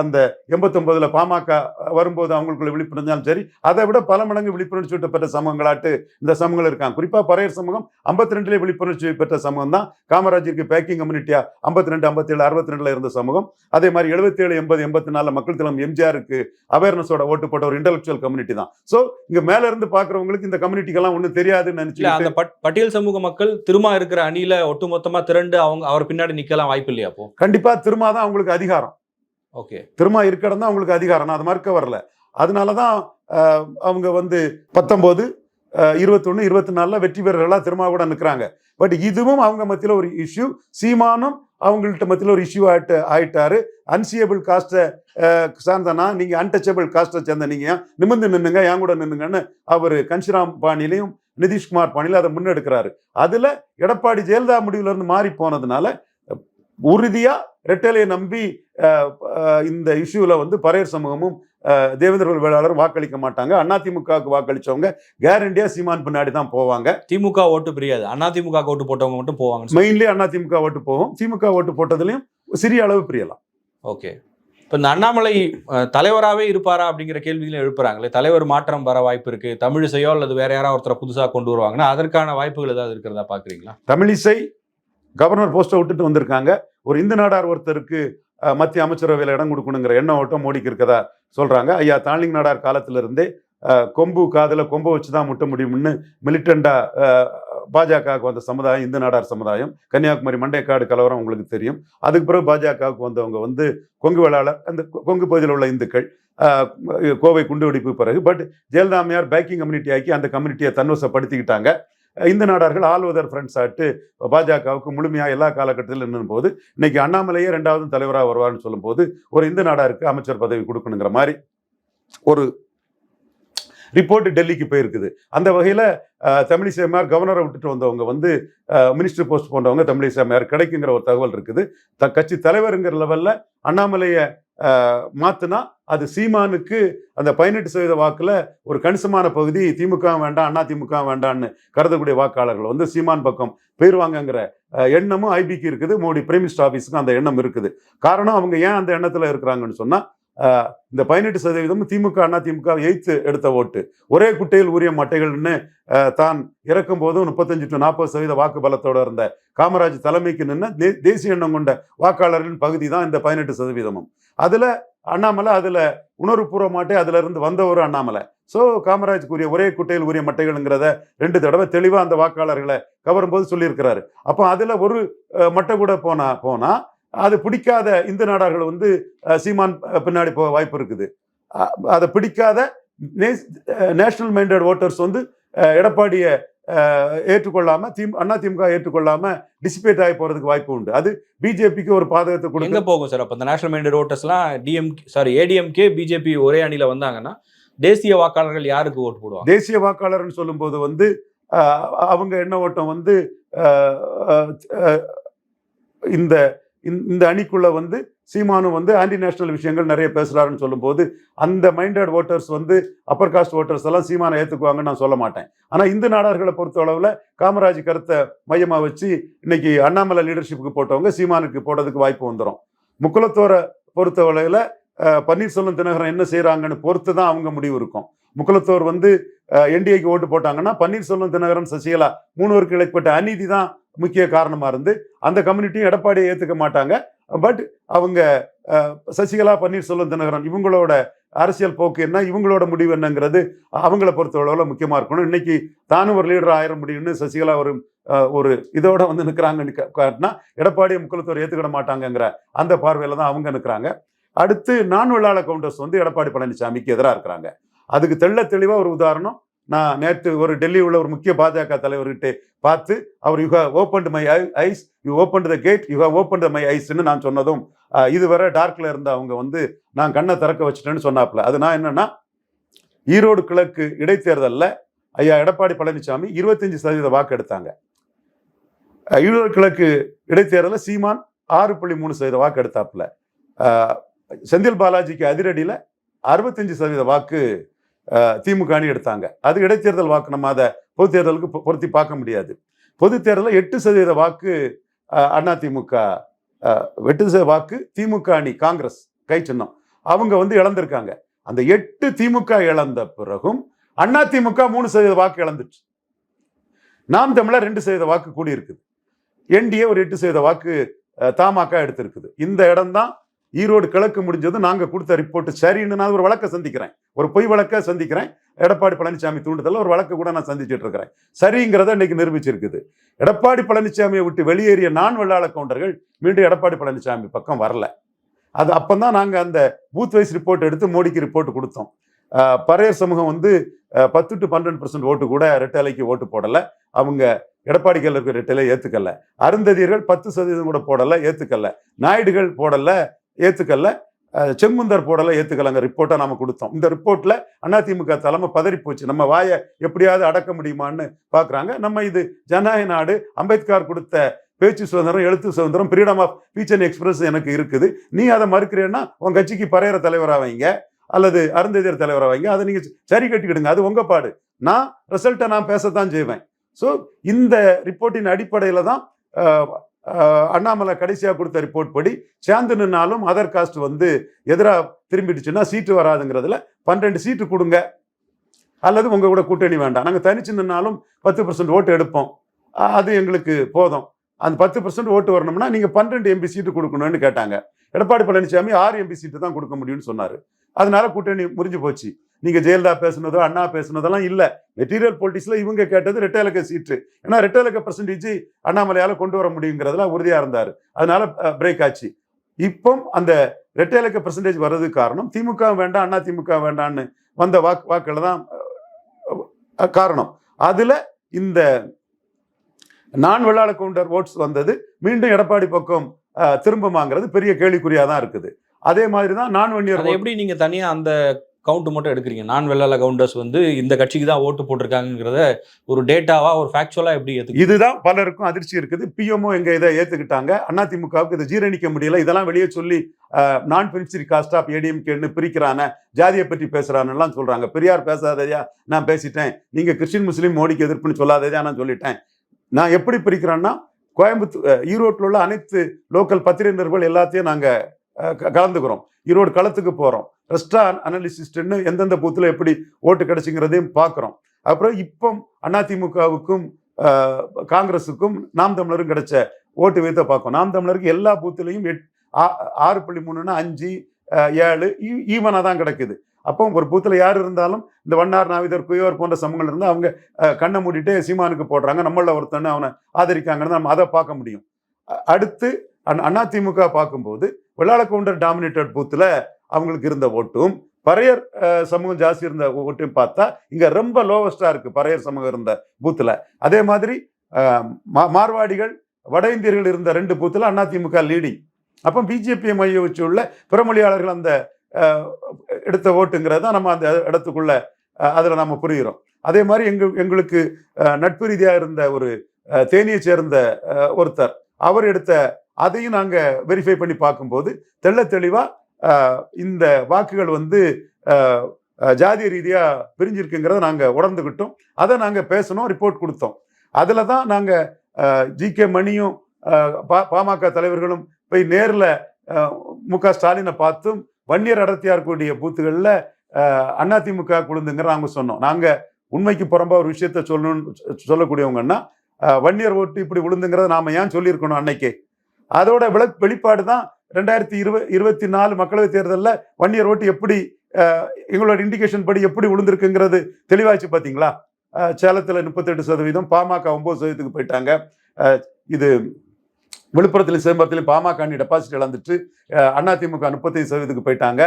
அந்த எண்பத்தொன்பதுல பாமக வரும்போது அவங்களுக்குள்ள விழிப்புணர்ந்தாலும் சரி அதை விட பல மடங்கு விழிப்புணர்ச்சி பெற்ற சமூகங்களாட்டு இந்த சமூகங்கள் இருக்காங்க. குறிப்பா பறையர் சமூகம் ஐம்பத்தி ரெண்டுல விழிப்புணர்ச்சி பெற்ற சமூகம் தான். காமராஜருக்கு பேக்கிங் கம்யூனிட்டியா ஐம்பத்தி ரெண்டு ஐம்பத்தி ஏழு அறுபத்தி ரெண்டுல இருந்த சமூகம். அதே மாதிரி எழுபத்தி ஏழு எண்பது எண்பத்தி நாலுல மக்கள் தலைவர் எம்ஜிஆருக்கு அவேர்னஸோட ஓட்டு போட்ட ஒரு இன்டெலக்சுவல் கம்யூனிட்டி தான். சோ இங்க மேல இருந்து பாக்குறவங்களுக்கு இந்த கம்யூனிட்டிக்கெல்லாம் ஒண்ணும் தெரியாதுன்னு நினைச்சு அந்த பட்டியல் சமூக மக்கள் திரும்ப இருக்கிற அணியில ஒட்டுமொத்தமா திரண்டு அவங்க அவர் பின்னாடி நிக்கலாம் வாய்ப்பு இல்லையா அப்போ? கண்டிப்பா திரும்ப தான் அவங்களுக்கு அதிகாரம். ஓகே. திரும்ப இருக்கடம் தான் அவங்களுக்கு அதிகாரம். நான் அது மறுக்க வரல. அதனால தான் அவங்க வந்து பத்தொம்போது இருபத்தொன்னு இருபத்தி நாலில் வெற்றி பெறலாம் திரும்ப கூட நிற்கிறாங்க பட் இதுவும் அவங்க மத்தியில் ஒரு இஷ்யூ சீமானும் அவங்கள்ட்ட மத்தியில் ஒரு இஷ்யூ ஆகிட்டு ஆயிட்டாரு. அன்சியபிள் காஸ்ட்டை சார்ந்தனா நீங்கள் அன்டச்சபிள் காஸ்ட்டை சேர்ந்த நீங்கள் நிமிர்ந்து நின்னுங்க என் கூட நின்னுங்கன்னு அவர் கன்ஷிராம் பாணிலையும் நிதிஷ்குமார் பாணியில அதை முன்னெடுக்கிறாரு. அதில் எடப்பாடி ஜெயலலிதா முடிவுலேருந்து மாறி போனதுனால உறுதியா ரெட்டலையை நம்பி இந்த இஷ்யூல வந்து பறையர் சமூகமும் தேவேந்திர வேளாளரும் வாக்களிக்க மாட்டாங்க. அதிமுகவுக்கு வாக்களிச்சவங்க கேரண்டியா சீமான் பின்னாடி தான் போவாங்க. திமுக ஓட்டு பிரியாது. அதிமுக ஓட்டு போட்டவங்க மட்டும் போவாங்க மெயின்லி அதிமுக ஓட்டு போகும். திமுக ஓட்டு போட்டதுலயும் சிறிய அளவு பிரியலாம். ஓகே. இப்போ இந்த அண்ணாமலை அஹ், தலைவராவே இருப்பாரா அப்படிங்கிற கேள்விகளும் எழுப்புறாங்களே. தலைவர் மாற்றம் வர வாய்ப்பு இருக்கு. தமிழிசையோ அல்லது வேற யாராவது ஒருத்தரை புதுசா கொண்டு வருவாங்கன்னா அதற்கான வாய்ப்புகள் ஏதாவது இருக்கிறதா பாக்குறீங்களா? தமிழிசை கவர்னர் போஸ்ட்டை விட்டுட்டு வந்திருக்காங்க. ஒரு இந்து நாடார் ஒருத்தருக்கு மத்திய அமைச்சரவையில் இடம் கொடுக்கணுங்கிற எண்ணம் ஓட்டம் மோடிக்கு இருக்கதா சொல்கிறாங்க ஐயா தாளிங் நாடார் காலத்திலிருந்தே கொம்பு காதில் கொம்பு கொம்பை வச்சு தான் முட்ட முடியும்னு மிலிட்டண்டா பாஜகவுக்கு வந்த சமுதாயம் இந்து நாடார் சமுதாயம் கன்னியாகுமரி மண்டைக்காடு கலவரம் உங்களுக்கு தெரியும். அதுக்கு பிறகு பாஜகவுக்கு வந்தவங்க வந்து கொங்கு வேளாளர் அந்த கொங்கு பகுதியில் உள்ள இந்துக்கள் கோவை கோவை குண்டுவெடிப்பு பிறகு பட் ஜெயலலிதாமையார் பேக்கிங் கம்யூனிட்டி ஆக்கி அந்த கம்யூனிட்டியை தன்வசப்படுத்திக்கிட்டாங்க. இந்த நாடார்கள் ஆல்வதர் ஃப்ரெண்ட்ஸ் ஆட்டு பாஜகவுக்கு முழுமையாக எல்லா காலகட்டத்திலும் நின்று போது இன்னைக்கு அண்ணாமலையே ரெண்டாவது தலைவராக வருவார்னு சொல்லும்போது ஒரு இந்து நாடாருக்கு அமைச்சர் பதவி கொடுக்கணுங்கிற மாதிரி ஒரு ரிப்போர்ட் டெல்லிக்கு போயிருக்குது. அந்த வகையில் தமிழிசை கவர்னரை விட்டுட்டு வந்தவங்க வந்து மினிஸ்டர் போஸ்ட் போன்றவங்க தமிழிசை கிடைக்குங்கிற ஒரு தகவல் இருக்குது. த கட்சி தலைவருங்கிற லெவலில் அண்ணாமலையை மாத்தினா அது சீமானுக்கு அந்த பதினெட்டு சதவீத வாக்குல ஒரு கணிசமான பகுதி திமுக வேண்டாம் அண்ணா திமுக வேண்டான்னு கருதக்கூடிய வாக்காளர்கள். வந்து சீமான் பக்கம் போயிருவாங்கங்கிற எண்ணமும் ஐபிக்கு இருக்குது. மோடி பிரைம் மினிஸ்டர் ஆஃபீஸுக்கும் அந்த எண்ணம் இருக்குது. காரணம் அவங்க ஏன் அந்த எண்ணத்துல இருக்கிறாங்கன்னு சொன்னா இந்த பதினெட்டு சதவீதம் திமுக அண்ணா திமுக எய்த்து எடுத்த ஓட்டு. ஒரே குட்டையில் உரிய மட்டைகள்னு தான் இறக்கும் போது முப்பத்தஞ்சு டு நாற்பது சதவீத வாக்கு பலத்தோடு இருந்த காமராஜ் தலைமைக்கு நின்று தே- தேசிய எண்ணம் கொண்ட வாக்காளர்களின் பகுதி தான் இந்த பதினெட்டு சதவீதமும். அதில் அண்ணாமலை அதில் உணர்வுபூர்வமாட்டே அதில் இருந்து வந்த ஒரு அண்ணாமலை. ஸோ காமராஜுக்குரிய ஒரே குட்டையில் உரிய மட்டைகள்ங்கிறத ரெண்டு தடவை தெளிவாக அந்த வாக்காளர்களை கவரும்போது சொல்லியிருக்கிறாரு. அப்போ அதில் ஒரு மட்டை கூட போனா போனால் அது பிடிக்காத இந்து நாடார்கள் வந்து சீமான் பின்னாடி போக வாய்ப்பு இருக்குது. அதை பிடிக்காத நேஷனல் மைண்டட் ஓட்டர்ஸ் வந்து எடப்பாடியை ஏற்றுக்கொள்ளாம திமு அண்ணா திமுக ஏற்றுக்கொள்ளாம டிசிபேட் ஆகி போறதுக்கு வாய்ப்பு உண்டு. அது பிஜேபிக்கு ஒரு பாதகத்தை கொடுக்க போகும் சார்? அப்ப இந்த நேஷனல் மைண்டட் ஓட்டர்ஸ்லாம் டிஎம் சாரி ஏடிஎம்கே பிஜேபி ஒரே அணியில வந்தாங்கன்னா தேசிய வாக்காளர்கள் யாருக்கு ஓட்டு போடுவாங்க? தேசிய வாக்காளர்னு சொல்லும்போது வந்து அவங்க என்ன ஓட்டம் வந்து இந்த இந்த- அணிக்குள்ளே அணிக்குள்ள வந்து சீமானும் வந்து ஆன்டி நேஷனல் விஷயங்கள் நிறைய பேசுறாருன்னு சொல்லும்போது அந்த மைண்டட் ஓட்டர்ஸ் வந்து அப்பர் காஸ்ட் ஓட்டர்ஸ் எல்லாம் சீமானை ஏற்றுக்குவாங்கன்னு நான் சொல்ல மாட்டேன். ஆனால் இந்து நாடார்களை பொறுத்த அளவில் காமராஜ் கருத்தை மையமாக வச்சு இன்னைக்கு அண்ணாமலை லீடர்ஷிப்புக்கு போட்டவங்க சீமானுக்கு போடுறதுக்கு வாய்ப்பு வந்துடும் முக்குலத்தோரை பொறுத்த அளவுல பன்னீர்செல்வம் தினகரன் என்ன செய்கிறாங்கன்னு பொறுத்து தான் அவங்க முடிவு இருக்கும். முக்குலத்தோர் வந்து என்டிஏக்கு ஓட்டு போட்டாங்கன்னா பன்னீர்செல்வம் தினகரன் சசிகலா மூணு மூணுவருக்கு இழைக்கப்பட்ட அநீதி தான் முக்கிய காரணமாக இருந்து அந்த கம்யூனிட்டியும் எடப்பாடியை ஏற்றுக்க மாட்டாங்க. பட் அவங்க சசிகலா பன்னீர்செல்வம் தினகரன் இவங்களோட அரசியல் போக்கு என்ன இவங்களோட முடிவு என்னங்கிறது அவங்கள பொறுத்தளவில் முக்கியமாக இருக்கணும். இன்னைக்கு தானும் ஒரு லீடர் ஆயிரம் முடியும்னு சசிகலா ஒரு ஒரு இதோட வந்து நிற்கிறாங்கன்னு காட்டினா எடப்பாடியை முக்குலத்தோர் ஏற்றுக்கிட மாட்டாங்கங்கிற அந்த பார்வையில் தான் அவங்க நிற்கிறாங்க அடுத்து நான் வெள்ளாள கவுண்டர்ஸ் வந்து எடப்பாடி பழனிசாமிக்கு எதிராக இருக்கிறாங்க. அதுக்கு தெள்ள தெளிவாக ஒரு உதாரணம் நான் நேற்று ஒரு டெல்லி உள்ள ஒரு முக்கிய பாஜக தலைவர்கிட்ட பார்த்து அவர் you have open my eyes you open the gate you have open my ஐஸ்ன்னு நான் சொன்னதும் இதுவரை டார்க்ல இருந்த அவங்க வந்து நான் கண்ணை திறக்க வச்சுட்டேன்னு சொன்னாப்ல. அது நான் என்னன்னா ஈரோடு கிழக்கு இடைத்தேர்தலில் ஐயா எடப்பாடி பழனிசாமி இருபத்தஞ்சு சதவீத வாக்கு எடுத்தாங்க. ஈரோடு கிழக்கு இடைத்தேர்தலில் சீமான் ஆறு புள்ளி மூணு சதவீத வாக்கு எடுத்தாப்புல செந்தில் பாலாஜிக்கு அதிரடியில் அறுபத்தஞ்சு சதவீத வாக்கு திமுக அணி எடுத்தாங்க. அது இடைத்தேர்தல் வாக்கு நம்ம அதை பொது தேர்தலுக்கு பொருத்தி பார்க்க முடியாது. பொது தேர்தலில் எட்டு சதவீத வாக்கு அஹ், திமுக எட்டு சதவீத வாக்கு திமுக அணி காங்கிரஸ் கை சின்னம். அவங்க வந்து இழந்திருக்காங்க. அந்த எட்டு திமுக இழந்த பிறகும் அண்ணா திமுக மூணு சதவீத வாக்கு இழந்துச்சு. நாம் தமிழர் ரெண்டு சதவீத வாக்கு கூடி இருக்குது என்டிஏ ஒரு எட்டு சதவீத வாக்கு தாமாக்கா எடுத்திருக்குது. இந்த இடம்தான் ஈரோடு கிழக்கு முடிஞ்சது நாங்கள் கொடுத்த ரிப்போர்ட் சரின்னு நான் ஒரு வழக்கை சந்திக்கிறேன். ஒரு பொய் வழக்கை சந்திக்கிறேன். எடப்பாடி பழனிசாமி தூண்டுதலில் ஒரு வழக்கு கூட நான் சந்திச்சிட்டு இருக்கிறேன் சரிங்கிறத இன்னைக்கு நிரூபிச்சிருக்குது. எடப்பாடி பழனிசாமியை விட்டு வெளியேறிய நான் வெள்ளாள கவுண்டர்கள் மீண்டும் எடப்பாடி பழனிசாமி பக்கம் வரல. அது அப்போ தான் நாங்கள் அந்த பூத் வைஸ் ரிப்போர்ட் எடுத்து மோடிக்கு ரிப்போர்ட் கொடுத்தோம். பறைய பறையர் சமூகம் வந்து பத்து டு பன்னெண்டு பர்சன்ட் ஓட்டு கூட ரெட்டலைக்கு ஓட்டு போடல. அவங்க எடப்பாடி இருக்கிற ரெட்டலை ஏற்றுக்கல அருந்ததியர்கள் பத்து சதவீதம் கூட போடல ஏற்றுக்கல நாயுடுகள் போடலை ஏற்றுக்கல்ல செம்முந்தர் செங்குந்தர் போடல ஏத்துக்கலங்க ரிப்போர்ட்டை நாம கொடுத்தோம். இந்த ரிப்போர்ட்டில் அதிமுக தலைமை பதறிப்போச்சு நம்ம வாயை எப்படியாவது அடக்க முடியுமான்னு பார்க்குறாங்க நம்ம இது ஜனநாயக நாடு அம்பேத்கர் கொடுத்த பேச்சு சுதந்திரம் எழுத்து சுதந்திரம் freedom of speech and express எனக்கு இருக்குது. நீ அதை மறுக்கிறேன்னா உன் கட்சிக்கு பறையிற தலைவராக வைங்க. அல்லது அருந்ததியர் தலைவராக வைங்க. அதை நீங்கள் சரி கட்டிக்கிடுங்க. அது உங்கள் பாடு. நான் ரிசல்ட்டை நான் பேசத்தான் செய்வேன். ஸோ இந்த ரிப்போர்ட்டின் அடிப்படையில் தான் அண்ணாமலை கடைசியாக கொடுத்த ரிப்போர்ட் படி சேர்ந்து நின்னாலும் அதர் காஸ்ட் வந்து எதிராக திரும்பிடுச்சுன்னா சீட்டு வராதுங்கிறதுல பன்னெண்டு சீட்டு கொடுங்க. அல்லது உங்கள் கூட கூட்டணி வேண்டாம். நாங்கள் தனிச்சு நின்னாலும் பத்து பர்சன்ட் ஓட்டு எடுப்போம். அது எங்களுக்கு போதும். அந்த பத்து பர்சன்ட் ஓட்டு வரணும்னா நீங்கள் பன்னெண்டு எம்பி சீட்டு கொடுக்கணும்னு கேட்டாங்க. எடப்பாடி பழனிசாமி ஆறு எம்பி சீட்டு தான் கொடுக்க முடியும்னு சொன்னார். அதனால கூட்டணி முறிஞ்சு போச்சு. நீங்க ஜெயலலிதா பேசுனதோ அண்ணா பேசுனதெல்லாம் இல்ல. மெட்டீரியல் பொலிட்டிக்ஸ்ல இவங்க கேட்டது ரெட்டை இலக்க சீட்டு ஏன்னா ரெட்டை இலக்க பர்சன்டேஜ் அண்ணாமலையால கொண்டு வர முடியுங்கிறதுல உறுதியா இருந்தாரு. அதனால பிரேக் ஆச்சு. இப்போ அந்த ரெட்டை இலக்க பர்சன்டேஜ் வர்றதுக்கு காரணம் திமுக வேண்டாம் அண்ணா திமுக வேண்டாம்னு வந்த வாக்கு வாக்குகள் தான் காரணம். அதுல இந்த நான் வெள்ளாள கவுண்டர் ஓட்ஸ் வந்தது மீண்டும் எடப்பாடி பக்கம் திரும்புமாங்கிறது பெரிய கேள்விக்குறியா தான் இருக்குது. அதே மாதிரி தான் நான் வன்னியர் எப்படி நீங்க தனியா அந்த கவுண்ட் மட்டும் எடுக்கிறீங்க. நான் வெள்ளாள கவுண்டர்ஸ் வந்து இந்த கட்சிக்கு தான் ஓட்டு போட்டிருக்காங்கிறத ஒரு டேட்டாவா ஒரு ஃபேக்சுவலா எப்படி ஏத்துக்க இதுதான் பலருக்கும் அதிர்ச்சி இருக்குது. பிஎம்ஓ எங்க இதை ஏத்துக்கிட்டாங்க. அதிமுகவுக்கு இதை ஜீரணிக்க முடியல. இதெல்லாம் வெளியே சொல்லி நான் பென்சிரி காஸ்ட் ஆஃப் ஏடிஎம்கேன்னு பிரிக்கிறான ஜாதியை பற்றி பேசுறான்லாம் சொல்றாங்க. பெரியார் பேசாததையா நான் பேசிட்டேன். நீங்க கிறிஸ்டின் முஸ்லீம் மோடிக்கு எதிர்ப்புன்னு சொல்லாததையா நான் சொல்லிட்டேன். நான் எப்படி பிரிக்கிறேன்னா கோயம்புத்தூர் ஈரோட்டில் உள்ள அனைத்து லோக்கல் பத்திரிகைகள் எல்லாத்தையும் நாங்கள் க- கலந்துக்கிறோம். ஈரோடு களத்துக்கு போகிறோம் ரெஸ்டார் அனாலிசிஸ்ட்னு எந்தெந்த பூத்தில் எப்படி ஓட்டு கிடைச்சிங்கிறதையும் பார்க்குறோம். அப்புறம் இப்போ அதிமுகவுக்கும் காங்கிரஸுக்கும் நாம் தமிழரும் கிடைச்ச ஓட்டு வீதத்தை பார்க்கும் நாம் தமிழருக்கு எல்லா பூத்துலையும் எட் ஆ- ஆறு புள்ளி மூணுன்னா அஞ்சு ஏழு ஈவனாக தான் கிடைக்குது. அப்போ ஒரு பூத்தில் யார் இருந்தாலும் இந்த வண்ணார் நாவிதர் குயவர் போன்ற சமூகங்கள் இருந்தால் அவங்க கண்ணை மூடிட்டு சீமானுக்கு போடுறாங்க நம்மள ஒருத்தன் அவனை ஆதரிக்காங்கன்னு நம்ம அதை பார்க்க முடியும். அடுத்து அண்ணா அதிமுக பார்க்கும்போது வெள்ளாள கவுண்டர் டாமினேட்டட் பூத்தில் அவங்களுக்கு இருந்த ஓட்டும். பறையர் சமூகம் ஜாஸ்தி இருந்த ஓட்டையும் பார்த்தா இங்கே ரொம்ப லோவஸ்டாக இருக்குது பறையர் சமூகம் இருந்த பூத்தில் அதே மாதிரி மா- மார்வாடிகள் வட இந்தியர்கள் இருந்த ரெண்டு பூத்தில் அதிமுக லீடிங் அப்போ பிஜேபியை மைய வச்சு உள்ள பிறமொழியாளர்கள் அந்த எடுத்த எடுத்த ஓட்டுங்கிறத நம்ம அந்த இடத்துக்குள்ள அதில் நம்ம புரிகிறோம் அதே மாதிரி எங்கள் எங்களுக்கு நட்பு ரீதியாக இருந்த ஒரு தேனியை சேர்ந்த ஒருத்தர். அவர் எடுத்த அதையும் நாங்கள் வெரிஃபை பண்ணி பார்க்கும்போது தெள்ள தெளிவாக இந்த வாக்குகள் வந்து ஜாதி ரீதியாக ஜாதிய ரீதியா பிரிஞ்சிருக்குங்கிறத நாங்கள் உணர்ந்துக்கிட்டோம் அதை நாங்கள் பேசணும் ரிப்போர்ட் கொடுத்தோம். அதில் தான் நாங்கள் ஜி. கே. மணியும் பா- பாமக தலைவர்களும் போய் நேரில் மு. க. ஸ்டாலினை பார்த்தும் வன்னியர் அடர்த்தியார் இருக்கக்கூடிய பூத்துகளில் அதிமுக குழுந்துங்கிற நாங்கள் சொன்னோம். நாங்கள் உண்மைக்கு புறம்பா ஒரு விஷயத்த சொல்லணும்னு சொ- சொல்லக்கூடியவங்கன்னா வன்னியர் ஓட்டு இப்படி விழுந்துங்கிறத நாம் ஏன் சொல்லியிருக்கணும் அன்னைக்கே? அதோட விளக் வெளிப்பாடு தான் ரெண்டாயிரத்தி இருப இருபத்தி நாலு மக்களவைத் தேர்தலில் வன்னியர் ஓட்டு எப்படி எங்களோட இண்டிகேஷன் படி எப்படி விழுந்திருக்குங்கிறது தெளிவாச்சு பார்த்தீங்களா சேலத்தில் முப்பத்தெட்டு சதவீதம் பாமக ஒம்பது சதவீதத்துக்கு போயிட்டாங்க. இது விழுப்புரத்திலும் சிதம்பரத்திலும் பாமக அணி டெபாசிட் இழந்துட்டு அதிமுக முப்பத்தைந்து சதவீதத்துக்கு போயிட்டாங்க.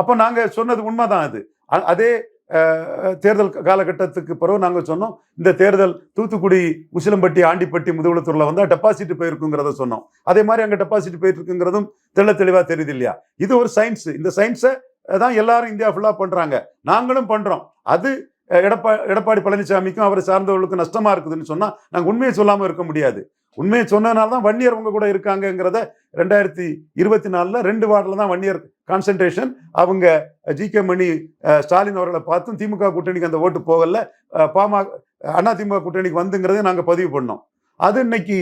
அப்போ நாங்கள் சொன்னது உண்மைதான் அது. அதே தேர்தல் காலகட்டத்துக்கு பிறகு நாங்கள் சொன்னோம் இந்த தேர்தல் தூத்துக்குடி முசிலம்பட்டி ஆண்டிப்பட்டி முதுகுளத்தூரில் வந்து டெபாசிட் போயிருக்குங்கிறத சொன்னோம். அதே மாதிரி அங்கே டெபாசிட் போயிட்டுருக்குங்கிறதும் தெள்ள தெளிவாக தெரியுது இல்லையா? இது ஒரு சயின்ஸ் இந்த சயின்ஸை தான் எல்லாரும் இந்தியா ஃபுல்லாக பண்ணுறாங்க நாங்களும் பண்ணுறோம் அது எடப்பா எடப்பாடி பழனிசாமிக்கும் அவரை சார்ந்தவர்களுக்கும் நஷ்டமாக இருக்குதுன்னு சொன்னால் நாங்கள் உண்மையை சொல்லாமல் இருக்க முடியாது. உண்மையை சொன்னதுனால தான் வன்னியர் உங்க கூட இருக்காங்கங்கிறத ரெண்டாயிரத்தி இருபத்தி நாலில் ரெண்டு வார்டில் தான் வன்னியர் கான்சென்ட்ரேஷன் அவங்க ஜி கே மணி ஸ்டாலின் அவர்களை பார்த்தும் திமுக கூட்டணிக்கு அந்த ஓட்டு போகல. அஹ், பாமக அண்ணா திமுக கூட்டணிக்கு வந்துங்கிறதை நாங்கள் பதிவு பண்ணோம். அது இன்னைக்கு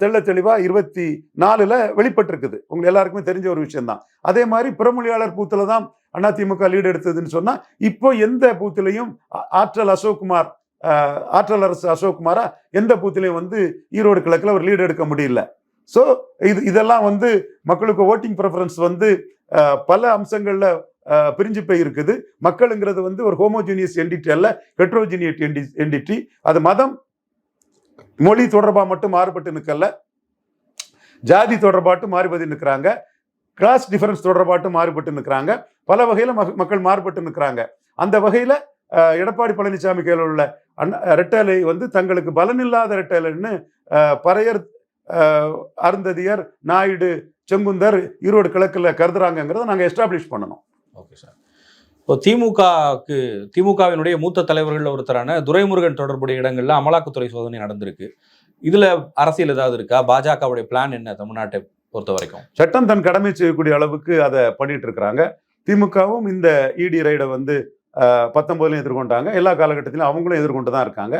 தெள்ள தெளிவாக இருபத்தி நாலில் வெளிப்பட்டிருக்குது. உங்களுக்கு எல்லாருக்குமே தெரிஞ்ச ஒரு விஷயம்தான். அதே மாதிரி பிறமொழியாளர் பூத்தில் தான் அதிமுக லீடு எடுத்ததுன்னு சொன்னால் இப்போ எந்த பூத்திலையும் ஆற்றல் அசோக்குமார் ஆற்றல் அரசு அசோக்குமாரா எந்த பூத்திலையும் வந்து ஈரோடு கிழக்கில் ஒரு லீடு எடுக்க முடியல. ஸோ இது இதெல்லாம் வந்து மக்களுக்கு ஓட்டிங் ப்ரிஃபரன்ஸ் வந்து பல அம்சங்களில் பிரிஞ்சு போய் இருக்குது மக்களுங்கிறது வந்து ஒரு ஹோமோஜீனியஸ் என்டிட்டி அல்ல ஹெட்ரோஜீனியட் என்டி என்டிட்டி அது மதம் மொழி தொடர்பாக மட்டும் மாறுபட்டு நிற்கல ஜாதி தொடர்பாட்டு மாறுபட்டு நிற்கிறாங்க கிளாஸ் டிஃபரன்ஸ் தொடர்பாட்டு மாறுபட்டு நிற்கிறாங்க பல வகையில் மக்கள் மாறுபட்டு நிற்கிறாங்க அந்த வகையில் எடப்பாடி பழனிசாமி கையில் உள்ள ரெட்டலை வந்து தங்களுக்கு பலனில்லாத ரெட்டலைன்னு அஹ், பறையர் அருந்ததியர் நாயுடு செங்குந்தர் ஈரோடு கிழக்குல கருதுறாங்கங்கிறத நாங்க எஸ்டாப்ளிஷ் பண்ணணும். ஓகே சார் இப்போ திமுகவுக்கு திமுகவினுடைய மூத்த தலைவர்கள் ஒருத்தரான துரைமுருகன் தொடர்புடைய இடங்கள்ல அமலாக்கத்துறை சோதனை நடந்திருக்கு. இதுல அரசியல் ஏதாவது இருக்கா? பாஜகவுடைய பிளான் என்ன தமிழ்நாட்டை பொறுத்த வரைக்கும் சட்டம் தன் கடமை செய்யக்கூடிய அளவுக்கு அதை பண்ணிட்டு இருக்கிறாங்க. திமுகவும் இந்த இடி ரைடை வந்து பத்தொன்பதுலையும் எதிர்கொண்டாங்க. எல்லா காலகட்டத்திலும் அவங்களும் எதிர்கொண்டு தான் இருக்காங்க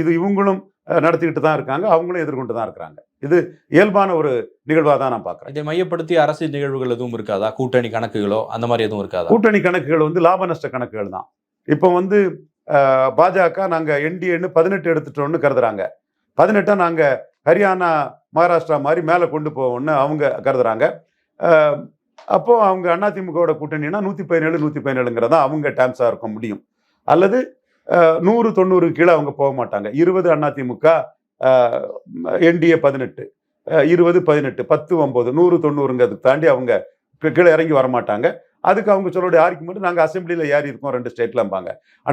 இது இவங்களும் நடத்திக்கிட்டு தான் இருக்காங்க. அவங்களும் எதிர்கொண்டு தான் இருக்காங்க இது இயல்பான ஒரு நிகழ்வாக தான் நான் பார்க்குறேன் இதை மையப்படுத்தி அரசியல் நிகழ்வுகள் எதுவும் இருக்காதா? கூட்டணி கணக்குகளோ அந்த மாதிரி எதுவும் இருக்காதா? கூட்டணி கணக்குகள் வந்து லாப நஷ்ட கணக்குகள் தான். இப்போ வந்து பாஜக நாங்கள் என்டிஏன்னு பதினெட்டு எடுத்துட்டோம்னு கருதுறாங்க. பதினெட்டை நாங்கள் ஹரியானா மகாராஷ்டிரா மாதிரி மேலே கொண்டு போவோம்னு அவங்க கருதுறாங்க. அப்போது அப்போ அவங்க அதிமுகவோட கூட்டணினா நூற்றி பதினேழு நூற்றி பதினேழுங்கிறதா அவங்க டேம்ஸாக இருக்க முடியும். அல்லது நூறு தொண்ணூறு கீழே அவங்க போக மாட்டாங்க. இருபது அதிமுக என்டிஏ பதினெட்டு இருபது பதினெட்டு பத்து ஒம்பது நூறு தொண்ணூறுங்கிறதுக்கு தாண்டி அவங்க கீழே இறங்கி வர மாட்டாங்க. அதுக்கு அவங்க சொல்லுடைய ஆர்குமெண்ட் நாங்கள் அசம்பிளியில் ஏறி இருக்கோம் ரெண்டு ஸ்டேட்லம்பாங்க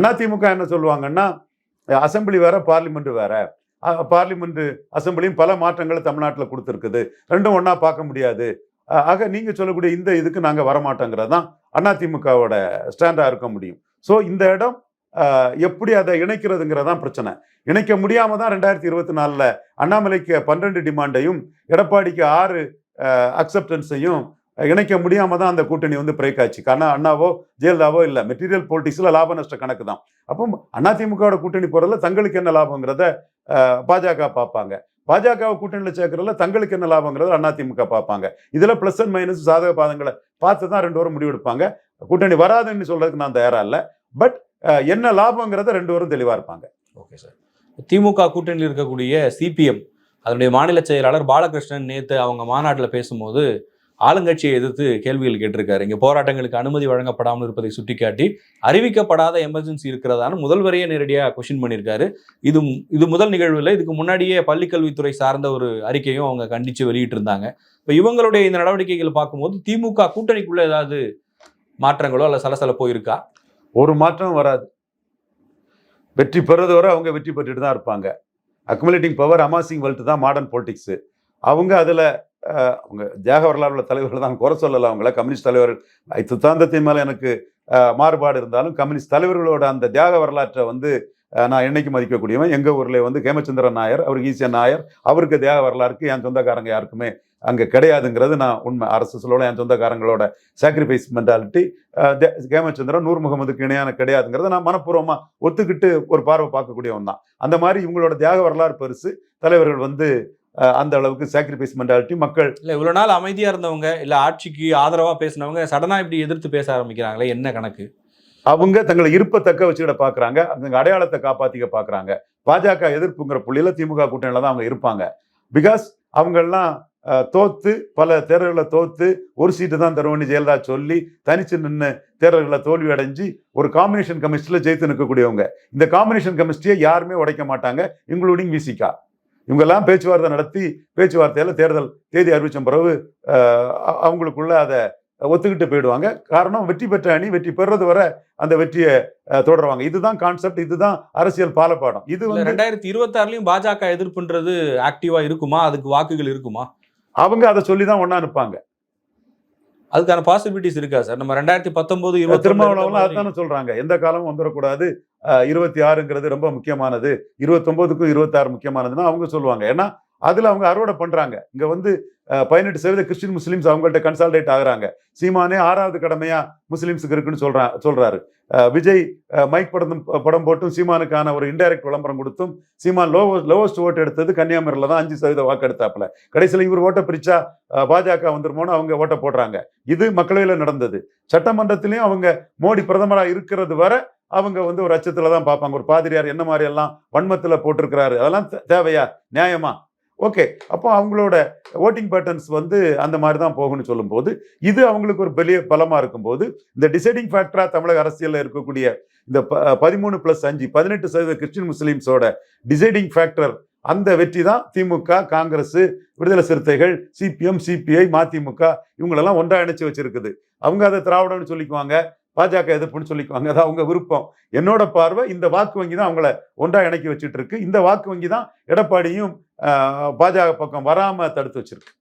அதிமுக என்ன சொல்லுவாங்கன்னா அசெம்பிளி வேற பார்லிமெண்ட் வேற. பார்லிமெண்ட் அசெம்பிளியும் பல மாற்றங்களை தமிழ்நாட்டில் கொடுத்துருக்குது. ரெண்டும் ஒன்றா பார்க்க முடியாது. ஆக நீங்கள் சொல்லக்கூடிய இந்த இதுக்கு நாங்கள் வரமாட்டோங்கிறது தான் அதிமுகவோட ஸ்டாண்டாக இருக்க முடியும். ஸோ இந்த இடம் எப்படி அதை இணைக்கிறதுங்கிறதான் பிரச்சனை. இணைக்க முடியாம தான் ரெண்டாயிரத்தி இருபத்தி நாலில் அண்ணாமலைக்கு பன்னெண்டு டிமாண்டையும் எடப்பாடிக்கு ஆறு அக்செப்டன்ஸையும் இணைக்க முடியாம தான் அந்த கூட்டணி வந்து பிரேக் ஆச்சு. காரணம் அண்ணாவோ ஜெயலலிதாவோ இல்லை. மெட்டீரியல் பொலிட்டிக்ஸ்ல லாப நஷ்ட கணக்கு தான் அப்போ அதிமுகவோட கூட்டணி போறதுல தங்களுக்கு என்ன லாபங்கிறத பாஜக பார்ப்பாங்க. பாஜகவை கூட்டணியில் சேர்க்கறதுல தங்களுக்கு என்ன லாபங்கிறது அதிமுக பார்ப்பாங்க. இதில் பிளஸ் அண்ட் மைனஸ் சாதக பாதங்களை பார்த்து தான் ரெண்டு பேரும் முடிவெடுப்பாங்க. கூட்டணி வராதுன்னு சொல்கிறதுக்கு நான் தயாராக இல்லை. பட் என்ன லாபங்கிறத ரெண்டு பேரும் தெளிவாக இருப்பாங்க. ஓகே சார் திமுக கூட்டணியில் இருக்கக்கூடிய சிபிஎம் அதனுடைய மாநில செயலாளர் பாலகிருஷ்ணன் நேற்று அவங்க மாநாட்டில் பேசும்போது ஆளுங்கட்சியை எதிர்த்து கேள்விகள் கேட்டிருக்காரு. இங்கே போராட்டங்களுக்கு அனுமதி வழங்கப்படாமல் இருப்பதை சுட்டிக்காட்டி அறிவிக்கப்படாத எமர்ஜென்சி இருக்கிறதான முதல்வரையே நேரடியாக கொஷின் பண்ணியிருக்காரு. இது இது முதல் நிகழ்வில் இதுக்கு முன்னாடியே பள்ளிக்கல்வித்துறை சார்ந்த ஒரு அறிக்கையும் அவங்க கண்டித்து வெளியிட்டிருந்தாங்க. இப்போ இவங்களுடைய இந்த நடவடிக்கைகளை பார்க்கும்போது திமுக கூட்டணிக்குள்ளே ஏதாவது மாற்றங்களோ அல்ல சலசலப்போ இருக்கா ஒரு மாற்றம் வராது. வெற்றி பெறது வரை அவங்க வெற்றி பெற்றுட்டு தான் இருப்பாங்க. அக்குமுலேட்டிங் பவர் அமாசிங் வெல்ட் தான் மாடர்ன் பொலிட்டிக்ஸ் அவங்க அதில் அவங்க தியாக வரலாறுள்ள தலைவர்கள் தான். குறை சொல்லலை அவங்கள. கம்யூனிஸ்ட் தலைவர்கள் சித்தாந்தத்தின் மேலே எனக்கு மாறுபாடு இருந்தாலும் கம்யூனிஸ்ட் தலைவர்களோட அந்த தியாக வரலாற்றை வந்து நான் என்னைக்கு மதிக்கக்கூடியவன். எங்கள் ஊரில் வந்து கேமச்சந்திரன் நாயர் அவருக்கு ஈசியன் நாயர். அவருக்கு தியாக வரலாறுக்கு என் சொந்தக்காரங்க யாருக்குமே அங்கே கிடையாதுங்கிறது நான் உண்மை. அரசு சொல்லல என் சொந்தக்காரங்களோட சாக்ரிஃபைஸ் மென்டாலிட்டி கேமச்சந்திரன் நூர் முகமதுக்கு இணையான கிடையாதுங்கிறத நான் மனப்பூர்வமாக ஒத்துக்கிட்டு ஒரு பார்வை பார்க்கக்கூடியவன் தான். அந்த மாதிரி இவங்களோட தியாக வரலாறு பெருசு. தலைவர்கள் வந்து அந்த அளவுக்கு சாக்ரிஃபைஸ் மென்டாலிட்டி மக்கள் இல்ல இவ்வளவு நாள் அமைதியா இருந்தவங்க இல்ல ஆட்சிக்கு ஆதரவா பேசினவங்க சடனா இப்படி எதிர்த்து பேச ஆரம்பிக்கிறாங்களே என்ன கணக்கு? அவங்க தங்களை இருப்பை தக்க வச்சுக்கிட பாக்குறாங்க அவங்க அடையாளத்தை காப்பாத்திக்க பாக்குறாங்க. பாஜக எதிர்ப்புங்கிற புள்ளியில திமுக கூட்டணியில தான் அவங்க இருப்பாங்க. பிகாஸ் அவங்கெல்லாம் தோத்து பல தேர்தல்களை தோத்து ஒரு சீட்டு தான் தருவோம்னு ஜெயலலிதா சொல்லி தனிச்சு நின்று தேர்தல்களை தோல்வி அடைஞ்சு ஒரு காம்பினேஷன் கமிஸ்டியில் ஜெயித்து நிற்கக்கூடியவங்க இந்த காம்பினேஷன் கமிஸ்டியை யாருமே உடைக்க மாட்டாங்க இன்க்ளூடிங் விசிகா இவங்கெல்லாம் பேச்சுவார்த்தை நடத்தி பேச்சுவார்த்தையில் தேர்தல் தேதி அறிவிச்ச பிறகு அவங்களுக்குள்ள அதை ஒத்துக்கிட்டு போயிடுவாங்க. காரணம் வெற்றி பெற்ற அணி வெற்றி பெறது வரை அந்த வெற்றியை தொடருவாங்க. இதுதான் கான்செப்ட் இதுதான் அரசியல் பாலப்பாடம். இது வந்து ரெண்டாயிரத்தி இருபத்தி ஆறுலயும் பாஜக எதிர்ப்புன்றது ஆக்டிவா இருக்குமா? அதுக்கு வாக்குகள் இருக்குமா? அவங்க அதை சொல்லி தான் ஒண்ணா நிற்பாங்க அதுக்கான பாசிபிலிட்டிஸ் இருக்கா சார்? நம்ம ரெண்டாயிரத்தி பத்தொன்பது திருமாவளவன் அதானே சொல்றாங்க. எந்த காலமும் வந்துடக்கூடாது இருபத்தி ஆறுங்கிறது ரொம்ப முக்கியமானது. இருபத்தொம்போதுக்கும் இருபத்தாறு முக்கியமானதுன்னா அவங்க சொல்லுவாங்க. ஏன்னா அதில் அவங்க அறுவடை பண்ணுறாங்க இங்கே வந்து பதினெட்டு சதவீத கிறிஸ்டின் முஸ்லீம்ஸ் அவங்கள்ட்ட கன்சால்டேட் ஆகுறாங்க. சீமானே ஆறாவது கடமையா முஸ்லீம்ஸுக்கு இருக்குன்னு சொல்கிறா சொல்றாரு. விஜய் மைக் படம் படம் போட்டும் சீமானுக்கான ஒரு இன்டைரக்ட் விளம்பரம் கொடுத்தும் சீமான் லோவ லோவஸ்ட் ஓட்டு எடுத்தது கன்னியாகுமரியில தான் அஞ்சு சதவீத வாக்கு எடுத்தாப்புல கடைசியில் இவர் ஓட்டை பிரிச்சா பாஜக வந்துருமோன்னு அவங்க ஓட்டை போடுறாங்க. இது மக்களவையில் நடந்தது. சட்டமன்றத்திலையும் அவங்க மோடி பிரதமராக இருக்கிறது வரை அவங்க வந்து ஒரு அச்சத்தில் தான் பார்ப்பாங்க. ஒரு பாதிரியார் என்ன மாதிரி எல்லாம் வன்மத்தில் போட்டிருக்கிறாரு? அதெல்லாம் தேவையா? நியாயமா? ஓகே. அப்போ அவங்களோட ஓட்டிங் பேட்டர்ன்ஸ் வந்து அந்த மாதிரி தான் போகும்னு சொல்லும்போது இது அவங்களுக்கு ஒரு பெரிய பலமாக இருக்கும்போது இந்த டிசைடிங் ஃபேக்டராக தமிழக அரசியலில் இருக்கக்கூடிய இந்த ப- பதிமூணு ப்ளஸ் அஞ்சு பதினெட்டு சதவீத கிறிஸ்டின் முஸ்லீம்ஸோட டிசைடிங் ஃபேக்டர் அந்த வெற்றி தான் திமுக காங்கிரஸ் விடுதலை சிறுத்தைகள் சிபிஎம் சிபிஐ மதிமுக இவங்களெல்லாம் ஒன்றா இணைச்சு வச்சிருக்குது. அவங்க அதை திராவிடம்னு சொல்லிக்குவாங்க. பாஜக எதிர்ப்புன்னு சொல்லிக்குவாங்க. அது அவங்க விருப்பம். என்னோட பார்வை இந்த வாக்கு வங்கி தான் அவங்கள ஒன்றா இணைக்கி வச்சுட்டு இருக்கு. இந்த வாக்கு வங்கி தான் எடப்பாடியும் பாஜக பக்கம் வராம தடுத்து வச்சிருக்கு.